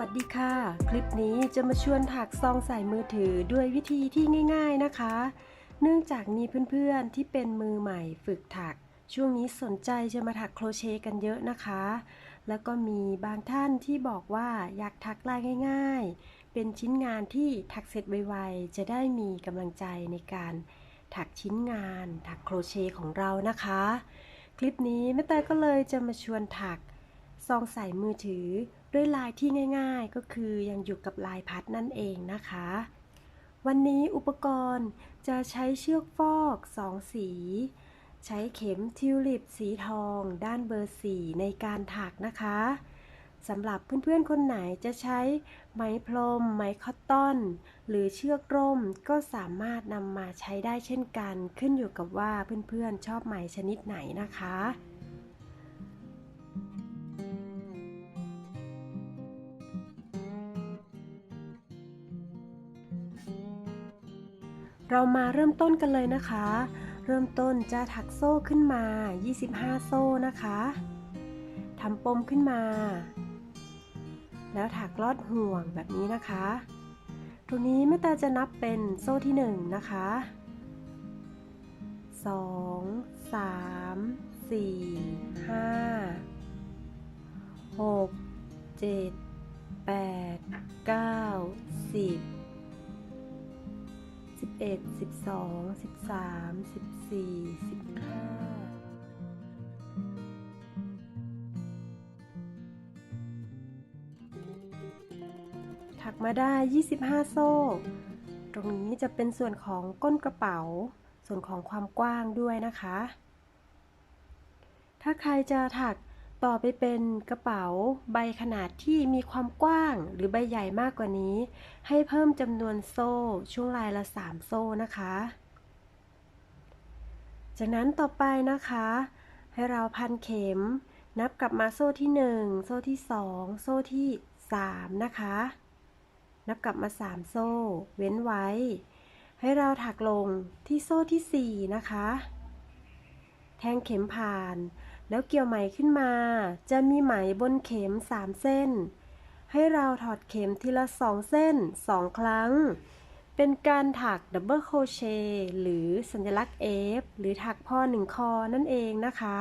วัสดีค่ะ คลิปนี้จะมาชวนถักซองใส่มือถือด้วยวิธีที่ง่าย ๆนะคะ เนื่องจากมีเพื่อนๆที่เป็นมือใหม่ฝึกถัก ช่วงนี้สนใจจะมาถักโครเชต์กันเยอะนะคะ แล้วก็มีบางท่านที่บอกว่าอยากถักลายง่าย ๆ เป็นชิ้นงานที่ถักเสร็จไวๆ จะได้มีกำลังใจในการถักชิ้นงาน ถักโครเชต์ของเรานะคะ คลิปนี้แม่แต่ก็เลยจะมาชวนถักซองใส่มือถือ ด้วยลายที่ง่ายๆ ก็คือยังอยู่กับลายพัดนั่นเองนะคะ วันนี้อุปกรณ์จะใช้เชือกฟอกสองสี ใช้เข็มทิวลิปสีทองด้านเบอร์สี่ในการถักนะคะสำหรับเพื่อนๆ คนไหนจะใช้ไหมพรม ไหมคอตตอน หรือเชือกร่มก็สามารถนำมาใช้ได้เช่นกัน ขึ้นอยู่กับว่าเพื่อนๆชอบไหมชนิดไหนนะคะ เรามาเริ่มต้นกันเลยนะคะ เริ่มต้นจะถักโซ่ขึ้นมา 25 โซ่นะคะทำปมขึ้นมา แล้วถักลอดห่วงแบบนี้นะคะ ตรงนี้แม่ตาจะนับเป็นโซ่ที่ 1 นะคะ 2 3 4 5 6 7 8 9 10 สิบเอ็ดสิบสองสิบสามสิบสี่สิบห้าถักมาได้25โซ่ ตรงนี้จะเป็นส่วนของก้นกระเป๋า ส่วนของความกว้างด้วยนะคะ ถ้าใครจะถัก ต่อไปเป็นกระเป๋าใบขนาดที่มีความกว้างหรือใบใหญ่มากกว่านี้ ให้เพิ่มจำนวนโซ่ช่วงลายละ 3 โซ่นะคะ จากนั้นต่อไปนะคะ ให้เราพันเข็ม นับกลับมาโซ่ที่ 1 โซ่ที่ 2 โซ่ที่ 3 นะคะ นับกลับมา 3 โซ่ เว้นไว้ ให้เราถักลงที่โซ่ที่ 4 นะคะ แทงเข็มผ่าน แล้วเกี่ยวไหมขึ้นมา จะมีไหมบนเข็ม 3 เส้น ให้เราถอดเข็มทีละ 2 เส้น 2 ครั้ง เป็นการถักดับเบิลโคเชต์หรือสัญลักษณ์ F หรือถักพ่อหนึ่งคอนั่นเองนะคะ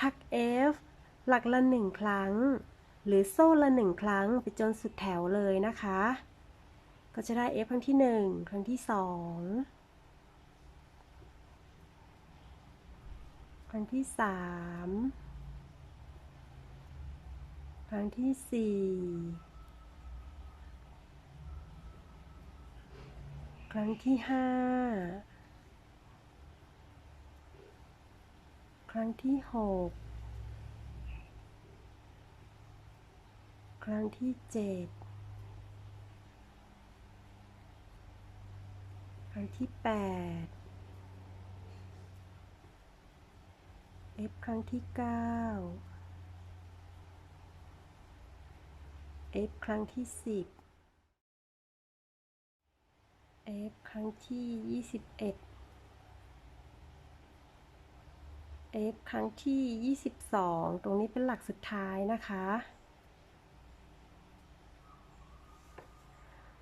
ถัก F หลักละหนึ่งครั้ง หรือโซ่ละหนึ่งครั้งไปจนสุดแถวเลยนะคะ ก็จะได้ F ครั้งที่ 1 ครั้งที่ 2 ครั้งที่สามครั้งที่สี่ครั้งที่ห้าครั้งที่หกครั้งที่เจ็ดครั้งที่แปด F ครั้งที่ 9 F ครั้งที่ 10 F ครั้งที่ 21 F ครั้งที่ 22 ตรงนี้เป็นหลักสุดท้ายนะคะ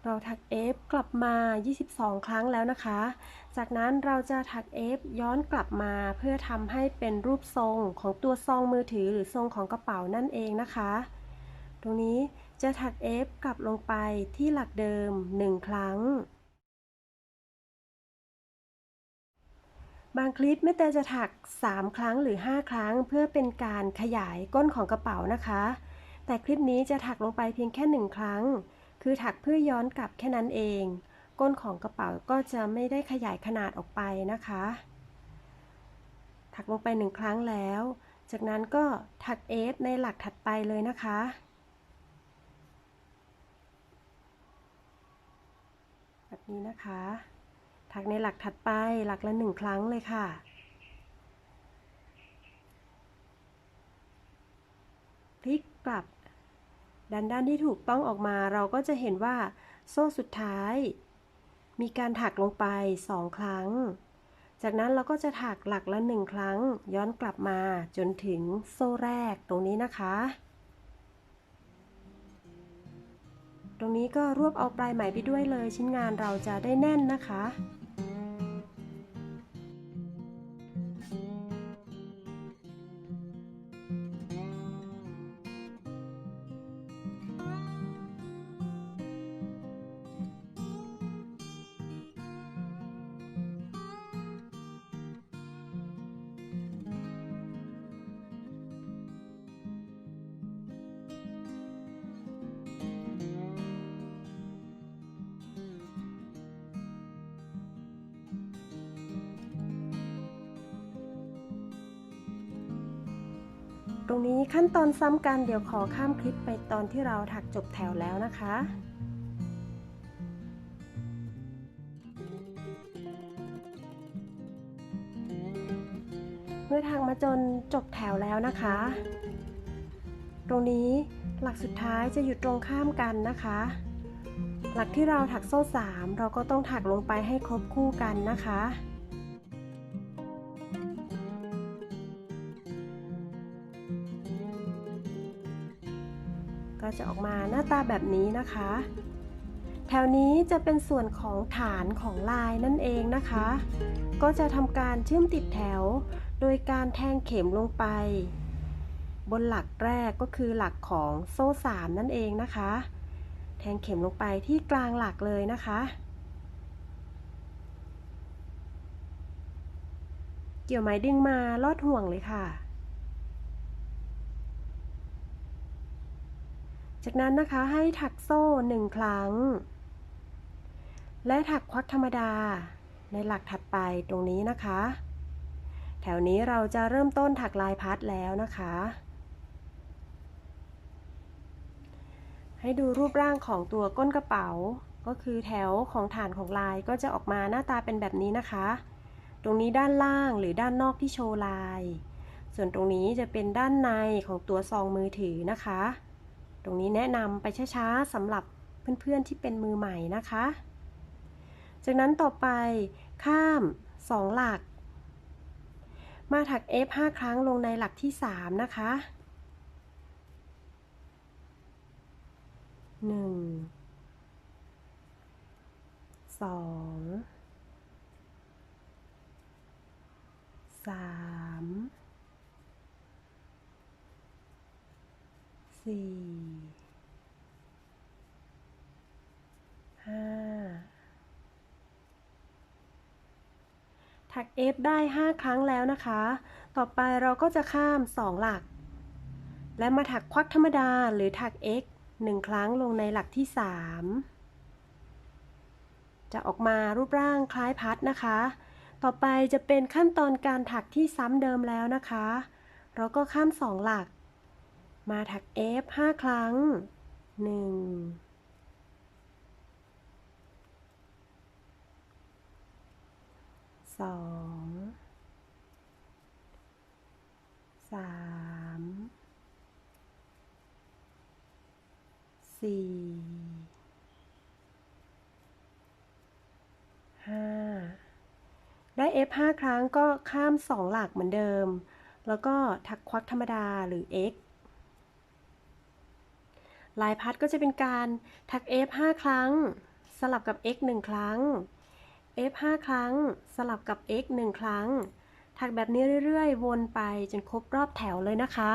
เราถัก F กลับมา 22 ครั้งแล้วนะคะ จากนั้นเราจะถัก F ย้อนกลับมาเพื่อทำให้เป็นรูปทรงของตัวซองมือถือหรือทรงของกระเป๋านั่นเองนะคะ ตรงนี้จะถัก F กลับลงไปที่หลักเดิม 1 ครั้ง บางคลิปแม่แต่จะถัก 3 ครั้งหรือ 5 ครั้ง เพื่อเป็นการขยายก้นของกระเป๋านะคะ แต่คลิปนี้จะถักลงไปเพียงแค่ 1 ครั้ง คือถักเพื่อย้อนกลับแค่นั้นเอง ก้นของกระเป๋าก็จะไม่ได้ขยายขนาดออกไปนะคะ ถักลงไปหนึ่งครั้งแล้ว จากนั้นก็ถักเอฟในหลักถัดไปเลยนะคะแบบนี้นะคะ ถักในหลักถัดไปหลักละหนึ่งครั้งเลยค่ะพลิกกลับ ดันด้านที่ถูกต้องออกมาเราก็จะเห็นว่า โซ่สุดท้าย มีการถักลงไป 2 ครั้ง จากนั้นเราก็จะถักหลักละ 1 ครั้ง ย้อนกลับมาจนถึงโซ่แรกตรงนี้นะคะ ตรงนี้ก็รวบเอาปลายไหมไปด้วยเลยชิ้นงานเราจะได้แน่นนะคะ ซ้ำกันเดี๋ยวขอข้ามคลิปไปตอนที่เราถักจบแถวแล้วนะคะเมื่อทางมาจนจบแถวแล้วนะคะ ตรงนี้หลักสุดท้ายจะอยู่ตรงข้ามกันนะคะ หลักที่เราถักโซ่ 3 เราก็ต้องถักลงไปให้ครบคู่กันนะคะ ก็จะออกมาหน้าตาแบบนี้นะคะ แถวนี้จะเป็นส่วนของฐานของลายนั่นเองนะคะ ก็จะทำการเชื่อมติดแถว โดยการแทงเข็มลงไป บนหลักแรกก็คือหลักของโซ่3นั่นเองนะคะ แทงเข็มลงไปที่กลางหลักเลยนะคะเกี่ยวไหมดึงมาลอดห่วงเลยค่ะ จากนั้นนะคะให้ถักโซ่หนึ่งครั้ง และถักควักธรรมดาในหลักถัดไปตรงนี้นะคะ แถวนี้เราจะเริ่มต้นถักลายพัดแล้วนะคะ ให้ดูรูปร่างของตัวก้นกระเป๋า ก็คือแถวของฐานของลายก็จะออกมาหน้าตาเป็นแบบนี้นะคะ ตรงนี้ด้านล่างหรือด้านนอกที่โชว์ลาย ส่วนตรงนี้จะเป็นด้านในของตัวซองมือถือนะคะ ตรงนี้แนะนำไปช้าๆสำหรับเพื่อนๆที่เป็นมือใหม่นะคะ จากนั้นต่อไปข้าม 2 หลัก มาถัก F 5 ครั้งลงในหลักที่ 3 นะคะ 1 2 3 สี่ห้าถัก F ได้ 5 ครั้งแล้วนะคะ ต่อไปเราก็จะข้าม 2 หลัก และมาถักควักธรรมดาหรือถัก X 1 ครั้งลงในหลักที่ 3 จะออกมารูปร่างคล้ายพัดนะคะ ต่อไปจะเป็นขั้นตอนการถักที่ซ้ำเดิมแล้วนะคะ เราก็ข้าม 2 หลัก มาถัก F 5ครั้ง 1 2 3 4 5 ได้ F 5ครั้งก็ข้าม 2 หลักเหมือนเดิม แล้วก็ถักควักธรรมดาหรือ X ลายพัดก็จะเป็นการถัก F 5ครั้ง สลับกับ X 1 ครั้ง F 5ครั้ง สลับกับ X 1 ครั้ง ถักแบบนี้เรื่อยๆ วนไปจนครบรอบแถวเลยนะคะ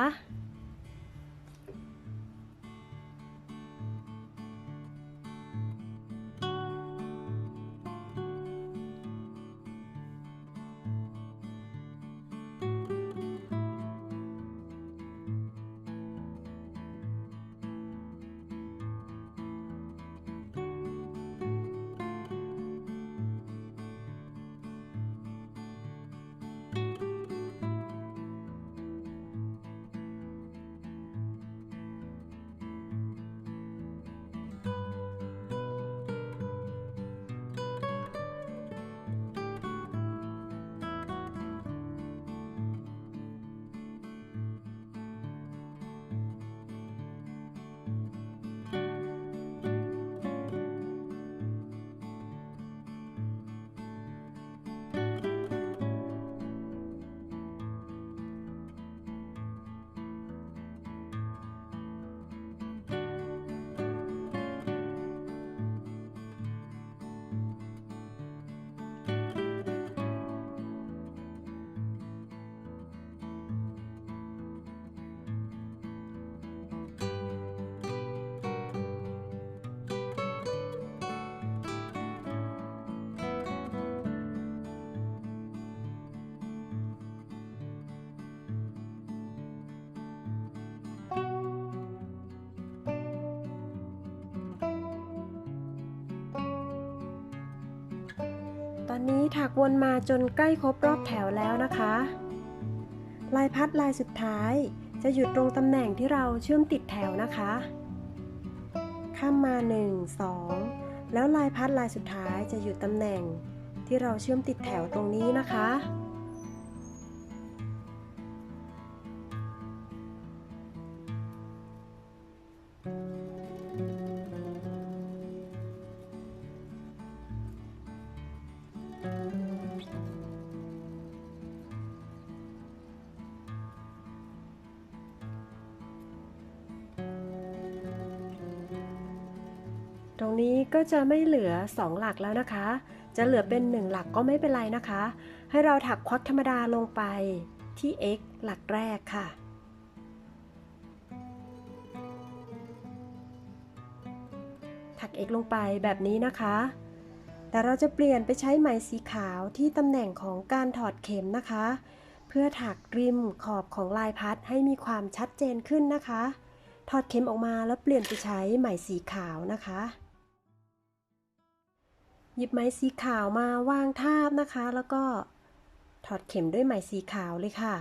นี้ถักวนมาจนใกล้ครบรอบแถวแล้วนะคะ ลายพัดลายสุดท้ายจะหยุดตรงตำแหน่งที่เราเชื่อมติดแถวนะคะ ข้ามมา 1 2 แล้วลายพัดลายสุดท้ายจะหยุดตำแหน่งที่เราเชื่อมติดแถวตรงนี้นะคะ ตรงนี้ก็จะไม่เหลือ 2 หลักแล้วนะคะ จะเหลือเป็น 1 หลักก็ไม่เป็นไรนะคะ ให้เราถักควักธรรมดาลงไปที่ x หลักแรกค่ะ ถัก x ลงไปแบบนี้นะคะ แต่เราจะเปลี่ยนไปใช้ไหมสีขาวที่ตำแหน่งของการถอดเข็มนะคะ เพื่อถักริมขอบของลายพัดให้มีความชัดเจนขึ้นนะคะ ถอดเข็มออกมาแล้วเปลี่ยนไปใช้ไหมสีขาวนะคะ หยิบไหมสีขาวมาวางทาบนะคะ แล้วก็ถอดเข็มด้วยไหมสีขาวเลยค่ะ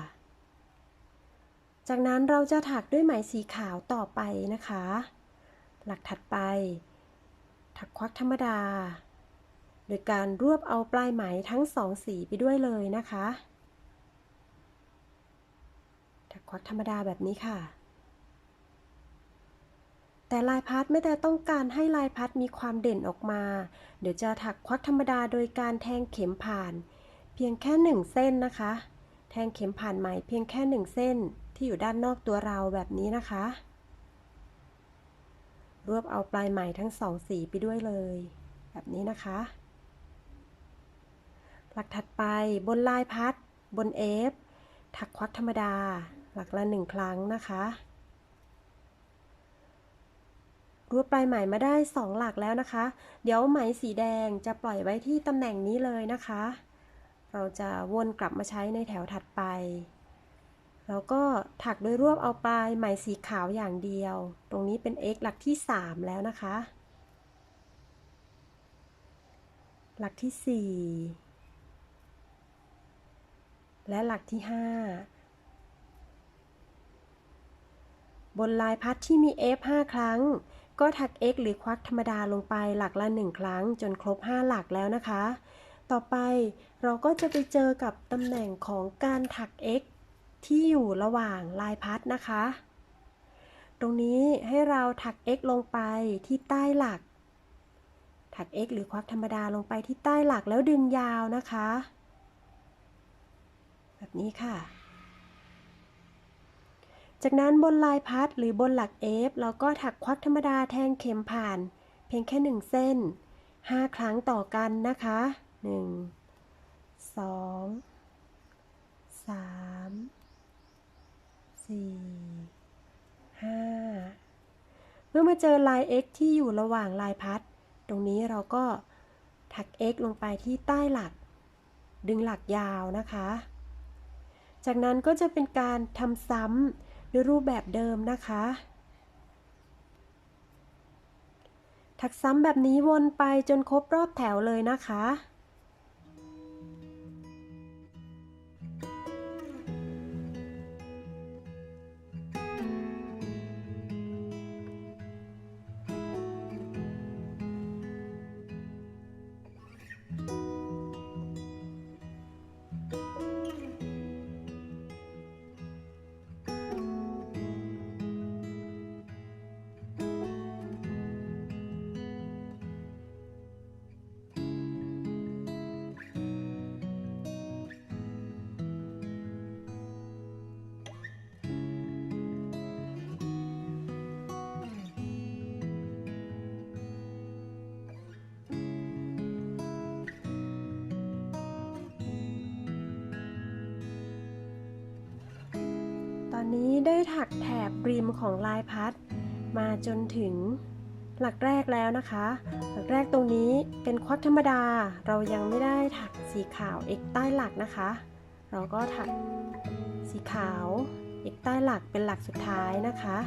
จากนั้นเราจะถักด้วยไหมสีขาวต่อไปนะคะ หลักถัดไป ถักควักธรรมดา โดยการรวบเอาปลายไหมทั้งสองสีไปด้วยเลยนะคะ ถักควักธรรมดาแบบนี้ค่ะ แต่ลายพัดไม่แต่ต้องการให้ลายพัดมีความเด่นออกมา เดี๋ยวจะถักควักธรรมดาโดยการแทงเข็มผ่าน เพียงแค่หนึ่งเส้นนะคะ แทงเข็มผ่านไหมเพียงแค่หนึ่งเส้นที่อยู่ด้านนอกตัวเราแบบนี้นะคะ รวบเอาปลายไหมทั้งสองสีไปด้วยเลย แบบนี้นะคะหลักถัดไปบนลายพัด บนเอฟถักควักธรรมดา หลักละหนึ่งครั้งนะคะ รวบปลายไหมมาได้ 2 หลักแล้วนะคะ เดี๋ยวไหมสีแดงจะปล่อยไว้ที่ตำแหน่งนี้เลยนะคะ เราจะวนกลับมาใช้ในแถวถัดไป แล้วก็ถักโดยรวบเอาปลายไหมสีขาวอย่างเดียว ตรงนี้เป็น x หลักที่ 3 แล้วนะคะ หลักที่ 4 และหลักที่ 5บนลายพัดที่มี f 5 ครั้ง ก็ถัก x หรือควักธรรมดาลงไปหลักละ 1 ครั้ง จนครบ 5 หลักแล้วนะคะ ต่อไปเราก็จะไปเจอกับตำแหน่งของการถัก x ที่อยู่ระหว่างลายพัดนะคะ ตรงนี้ให้เราถัก x ลงไปที่ใต้หลัก ถัก x หรือควักธรรมดาลงไปที่ใต้หลักแล้วดึงยาวนะคะ แบบนี้ค่ะ จากนั้นบนลายพัดหรือบนหลัก F เราก็ถักควักธรรมดาแทงเข็มผ่าน เพียงแค่ 1 เส้น 5 ครั้งต่อกันนะคะ 1 2 3 4 5 เมื่อมาเจอลาย X ที่อยู่ระหว่างลายพัด ตรงนี้เราก็ถัก X ลงไปที่ใต้หลัก ดึงหลักยาวนะคะ จากนั้นก็จะเป็นการทำซ้ำ ด้วยรูปแบบเดิมนะคะ ถักซ้ำแบบนี้วนไปจนครบรอบแถวเลยนะคะ นี้ได้ถักแถบริมของลายพัด มาจนถึงหลักแรกแล้วนะคะ หลักแรกตรงนี้เป็นควักธรรมดา เรายังไม่ได้ถักสีขาวเอกใต้หลักนะคะ เราก็ถักสีขาวเอกใต้หลักเป็นหลักสุดท้ายนะคะ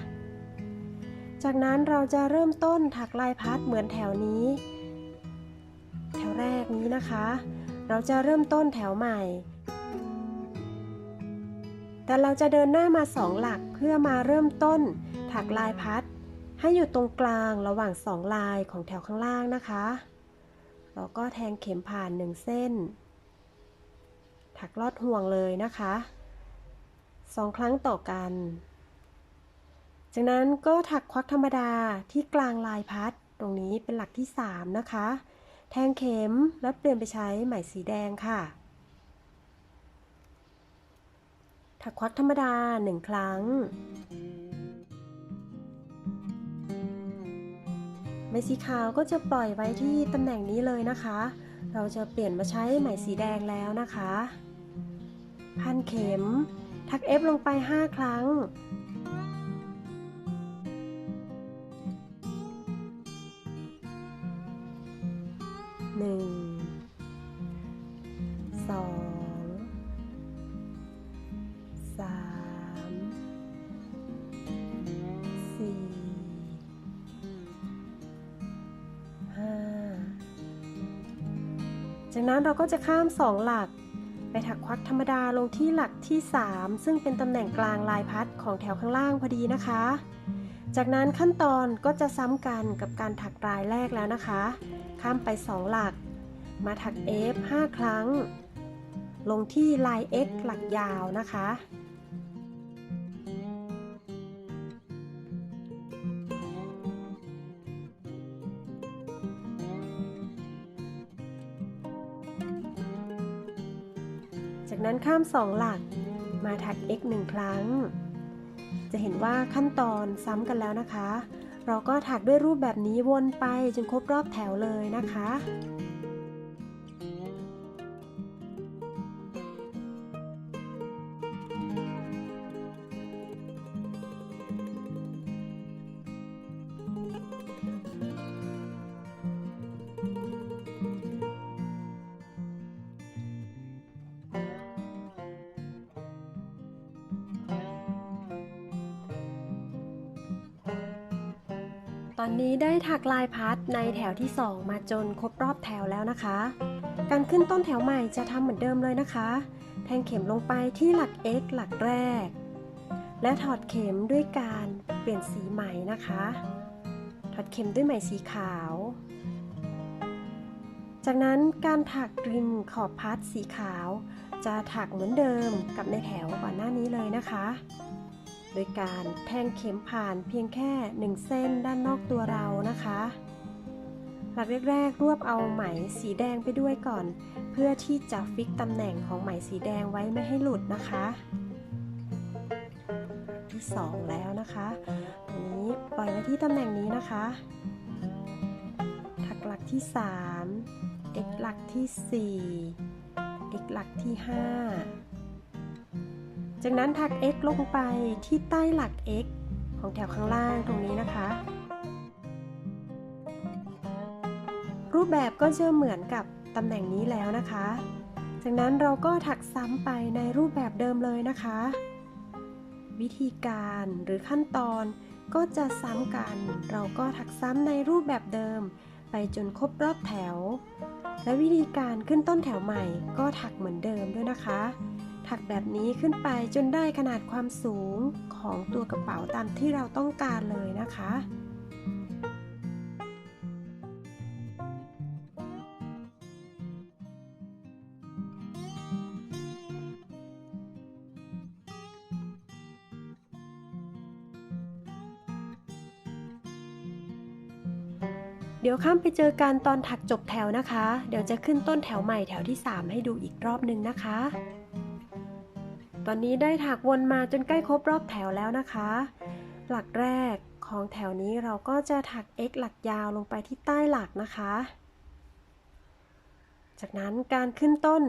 จากนั้นเราจะเริ่มต้นถักลายพัดเหมือนแถวนี้ แถวแรกนี้นะคะ เราจะเริ่มต้นแถวใหม่ แต่เราจะเดินหน้ามาสองหลักเพื่อมาเริ่มต้น ถักลายพัด ให้อยู่ตรงกลางระหว่างสองลายของแถวข้างล่างนะคะแล้วก็แทงเข็มผ่านหนึ่งเส้น ถักลอดห่วงเลยนะคะสองครั้งต่อกัน จากนั้นก็ถักควักธรรมดาที่กลางลายพัด ตรงนี้เป็นหลักที่ 3 นะคะ แทงเข็มแล้วเปลี่ยนไปใช้ไหมสีแดงค่ะ ถักควักธรรมดา 1 ครั้งไหมสีขาวก็จะปล่อยไว้ที่ตำแหน่งนี้เลยนะคะ เราจะเปลี่ยนมาใช้ไหมสีแดงแล้วนะคะ พันเข็ม ทัก F ลงไป 5 ครั้งหนึ่งสอง จากนั้นเราก็จะข้ามสองหลัก ไปถักควักธรรมดาลงที่หลักที่ 3 ซึ่งเป็นตำแหน่งกลางลายพัดของแถวข้างล่างพอดีนะคะ จากนั้นขั้นตอนก็จะซ้ำกันกับการถักรายแรกแล้วนะคะ ข้ามไป 2 หลัก มาถัก F 5 ครั้ง ลงที่ลาย X หลักยาวนะคะ ข้าม 2 หลัก มาถัก x 1 ครั้ง จะเห็นว่าขั้นตอนซ้ำกันแล้วนะคะ เราก็ถักด้วยรูปแบบนี้วนไปจนครบรอบแถวเลยนะคะ ได้ถักลายพัดในแถวที่ 2 มาจนครบรอบแถวแล้วนะคะ การขึ้นต้นแถวใหม่จะทำเหมือนเดิมเลยนะคะ แทงเข็มลงไปที่หลัก x หลักแรก และถอดเข็มด้วยการเปลี่ยนสีไหมนะคะ ถอดเข็มด้วยไหมสีขาว จากนั้นการถักริมขอบพัดสีขาว จะถักเหมือนเดิมกับในแถวก่อนหน้านี้เลยนะคะ โดยการแทงเข็มผ่านเพียงแค่ 1 เส้นด้านนอกตัวเรานะคะ หลักแรกๆ รวบเอาไหมสีแดงไปด้วยก่อน เพื่อที่จะฟิกตำแหน่งของไหมสีแดงไว้ไม่ให้หลุดนะคะที่ 2 แล้วนะคะตรงนี้ปล่อยไว้ที่ตำแหน่งนี้นะคะถักหลักที่ 3 x หลักที่ 4 x หลักที่ 5 จากนั้นถัก x ลงไปที่ใต้หลัก x ของแถวข้างล่างตรงนี้นะคะ รูปแบบก็จะเหมือนกับตำแหน่งนี้แล้วนะคะ จากนั้นเราก็ถักซ้ำไปในรูปแบบเดิมเลยนะคะ วิธีการหรือขั้นตอนก็จะซ้ำกัน เราก็ถักซ้ำในรูปแบบเดิม ไปจนครบรอบแถว และวิธีการขึ้นต้นแถวใหม่ก็ถักเหมือนเดิมด้วยนะคะ ถักแบบนี้ขึ้นไปจนได้ขนาดความสูงของตัวกระเป๋าตามที่เราต้องการเลยนะคะ เดี๋ยวข้ามไปเจอกันตอนถักจบแถวนะคะ เดี๋ยวจะขึ้นต้นแถวใหม่แถวที่ 3 ให้ดูอีกรอบหนึ่งนะคะ ตอนนี้ได้ถักวนมาจนใกล้ครบรอบแถวแล้วนะคะ หลักแรกของแถวนี้เราก็จะถัก x หลักยาวลงไปที่ใต้หลักนะคะ จากนั้นการขึ้นต้น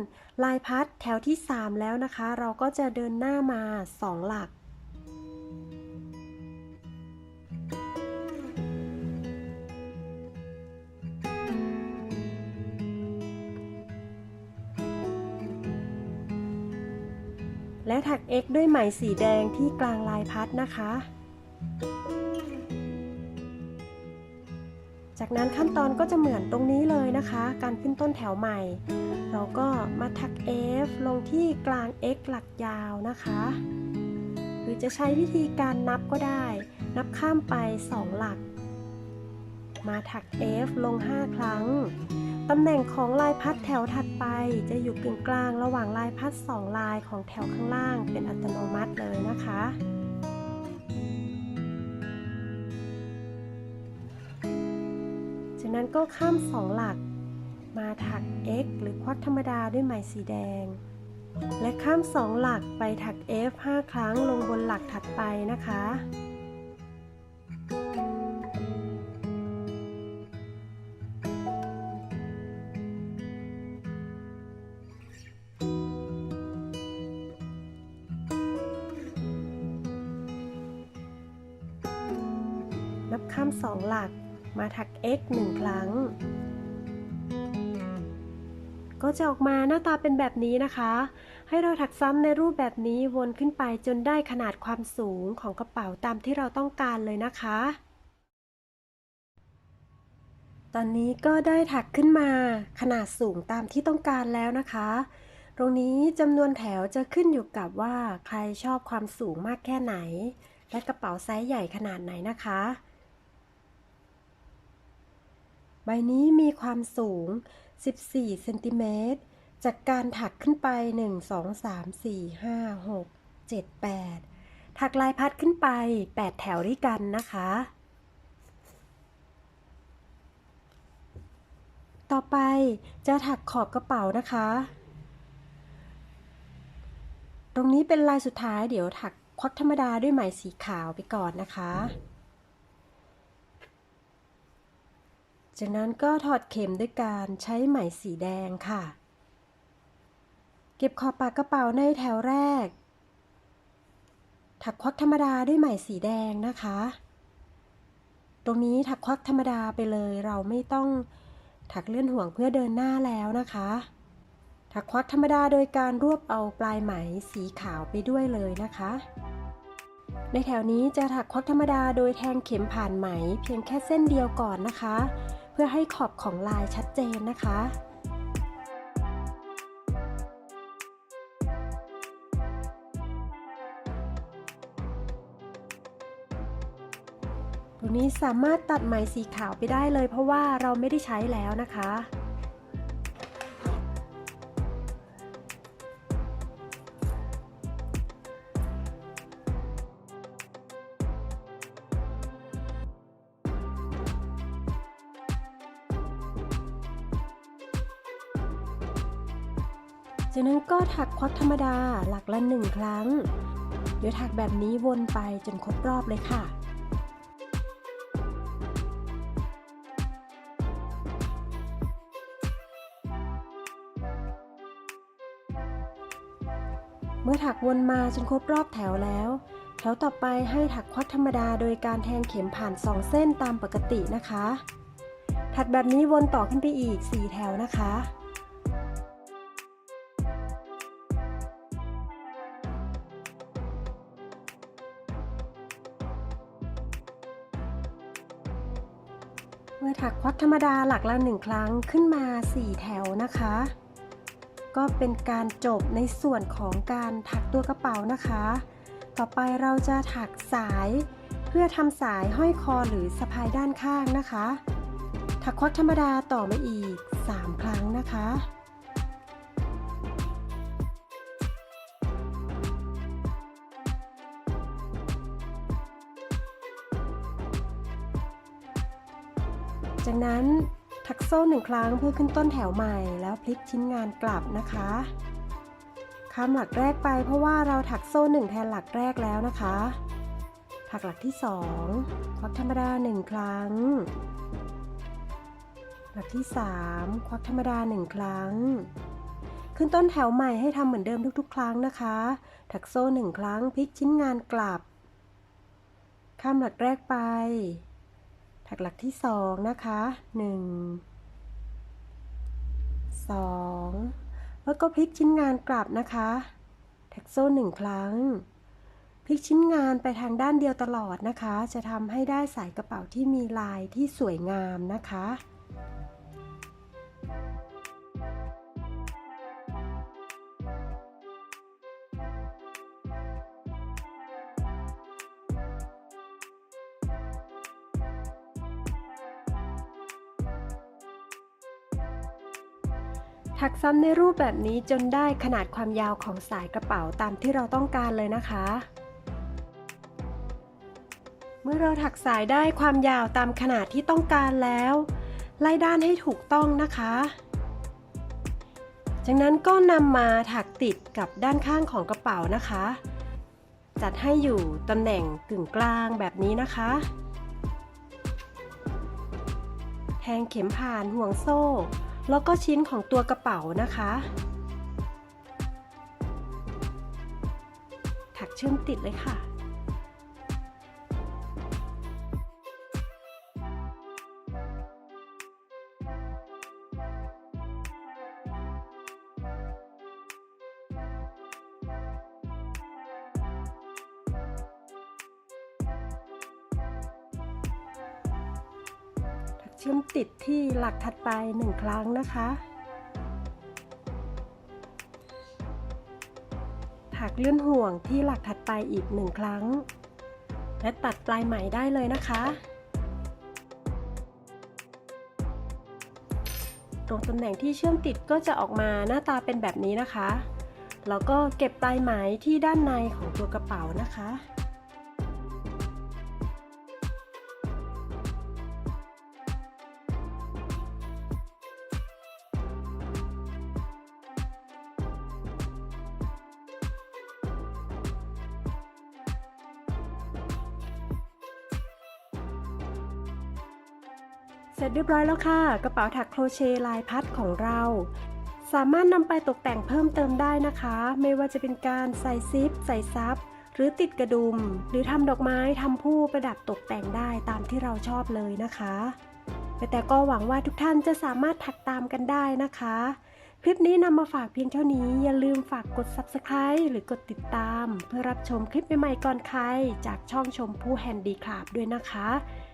ลายพัดแถวที่ 3 แล้วนะคะ เราก็จะเดินหน้ามา 2 หลัก ถัก X ด้วยไหมสีแดงที่กลางลายพัดนะคะ จากนั้นขั้นตอนก็จะเหมือนตรงนี้เลยนะคะ การขึ้นต้นแถวใหม่ เราก็มาถัก F ลงที่กลาง X หลักยาวนะคะ หรือจะใช้วิธีการนับก็ได้ นับข้ามไป 2 หลัก มาถัก F ลง 5 ครั้ง ตำแหน่งของลายพัดแถวถัดไป จะอยู่กึ่งกลางระหว่างลายพัด 2 ลายของแถวข้างล่างเป็นอัตโนมัติเลยนะคะจากนั้นก็ข้าม 2 หลัก มาถัก x หรือควักธรรมดาด้วยไหมสีแดง และข้าม 2 หลักไปถัก f 5 ครั้งลงบนหลักถัดไปนะคะ x 1 ครั้ง ก็จะออกมาหน้าตาเป็นแบบนี้นะคะ ให้เราถักซ้ำในรูปแบบนี้วนขึ้นไปจนได้ขนาดความสูงของกระเป๋าตามที่เราต้องการเลยนะคะ ตอนนี้ก็ได้ถักขึ้นมาขนาดสูงตามที่ต้องการแล้วนะคะตรงนี้จำนวนแถวจะขึ้นอยู่กับว่าใครชอบความสูงมากแค่ไหน และกระเป๋าไซส์ใหญ่ขนาดไหนนะคะ ใบนี้มีความสูง 14 เซนติเมตร จากการถักขึ้นไป 1 2 3 4 5 6 7 8 ถักลายพัดขึ้นไป 8 แถวด้วยกันนะคะ ต่อไปจะถักขอบกระเป๋านะคะ ตรงนี้เป็นลายสุดท้ายเดี๋ยวถักควักธรรมดาด้วยไหมสีขาวไปก่อนนะคะ จากนั้นก็ถอดเข็มด้วยการใช้ไหมสีแดงค่ะ เก็บขอบปากกระเป๋าในแถวแรก ถักควักธรรมดาด้วยไหมสีแดงนะคะ ตรงนี้ถักควักธรรมดาไปเลย เราไม่ต้องถักเลื่อนห่วงเพื่อเดินหน้าแล้วนะคะ ถักควักธรรมดาโดยการรวบเอาปลายไหมสีขาวไปด้วยเลยนะคะ ในแถวนี้จะถักควักธรรมดาโดยแทงเข็มผ่านไหม เพียงแค่เส้นเดียวก่อนนะคะ เพื่อให้ขอบของลายชัดเจนนะคะตรงนี้สามารถตัดไหมสีขาวไปได้เลยเพราะว่าเราไม่ได้ใช้แล้วนะคะ จากนั้นก็ถักควักธรรมดาหลักละหนึ่งครั้ง เดี๋ยวถักแบบนี้วนไปจนครบรอบเลยค่ะเมื่อถักวนมาจนครบรอบแถวแล้ว แถวต่อไปให้ถักควักธรรมดาโดยการแทงเข็มผ่าน2เส้นตามปกตินะคะ ถักแบบนี้วนต่อขึ้นไปอีก 4 แถวนะคะ ถักควักธรรมดาหลักละหนึ่งครั้งขึ้นมา 4 แถวนะคะ ก็เป็นการจบในส่วนของการถักตัวกระเป๋านะคะ ต่อไปเราจะถักสายเพื่อทำสายห้อยคอหรือสะพายด้านข้างนะคะ ถักควักธรรมดาต่อมาอีก 3 ครั้งนะคะ จากนั้นถักโซ่หนึ่งครั้งเพื่อขึ้นต้นแถวใหม่ แล้วพลิกชิ้นงานกลับนะคะข้ามหลักแรกไปเพราะว่าเราถักโซ่หนึ่งแทนหลักแรกแล้วนะคะ ถักหลักที่สองควักธรรมดาหนึ่งครั้ง หลักที่สามควักธรรมดาหนึ่งครั้ง ขึ้นต้นแถวใหม่ให้ทำเหมือนเดิมทุกๆ ครั้งนะคะ ถักโซ่หนึ่งครั้งพลิกชิ้นงานกลับ ข้ามหลักแรกไป ถักหลักที่สองนะคะหนึ่งสองแล้วก็พลิกชิ้นงานกลับนะคะแท็กโซ่หนึ่งครั้ง พลิกชิ้นงานไปทางด้านเดียวตลอดนะคะ จะทำให้ได้สายกระเป๋าที่มีลายที่สวยงามนะคะ ถักซ้ำในรูปแบบนี้จนได้ขนาดความยาวของสายกระเป๋าตามที่เราต้องการเลยนะคะ เมื่อเราถักสายได้ความยาวตามขนาดที่ต้องการแล้ว ไล่ด้านให้ถูกต้องนะคะ จากนั้นก็นำมาถักติดกับด้านข้างของกระเป๋านะคะ จัดให้อยู่ตำแหน่งกึ่งกลางแบบนี้นะคะ แทงเข็มผ่านห่วงโซ่ แล้วก็ชิ้นของตัวกระเป๋านะคะ ถักเชื่อมติดเลยค่ะ ติดที่หลักถัดไปหนึ่งครั้งนะคะ ถักเลื่อนห่วงที่หลักถัดไปอีกหนึ่งครั้ง และตัดปลายไหมได้เลยนะคะ ตรงตำแหน่งที่เชื่อมติดก็จะออกมาหน้าตาเป็นแบบนี้นะคะ แล้วก็เก็บปลายไหมที่ด้านในของตัวกระเป๋านะคะ ร็จเรียบร้อยแล้วค่ะ กระเป๋าถักโครเชต์ลายพัดของเรา สามารถนำไปตกแต่งเพิ่มเติมได้นะคะ ไม่ว่าจะเป็นการใส่ซิป ใส่ซับ หรือติดกระดุม หรือทำดอกไม้ทำผู้ประดับตกแต่งได้ตามที่เราชอบเลยนะคะแต่ก็หวังว่าทุกท่านจะสามารถถักตามกันได้นะคะ คลิปนี้นำมาฝากเพียงเท่านี้ อย่าลืมฝากกด subscribe หรือกดติดตาม เพื่อรับชมคลิปใหม่ๆก่อนใคร จากช่องชมพู่แฮนดีคราฟด้วยนะคะ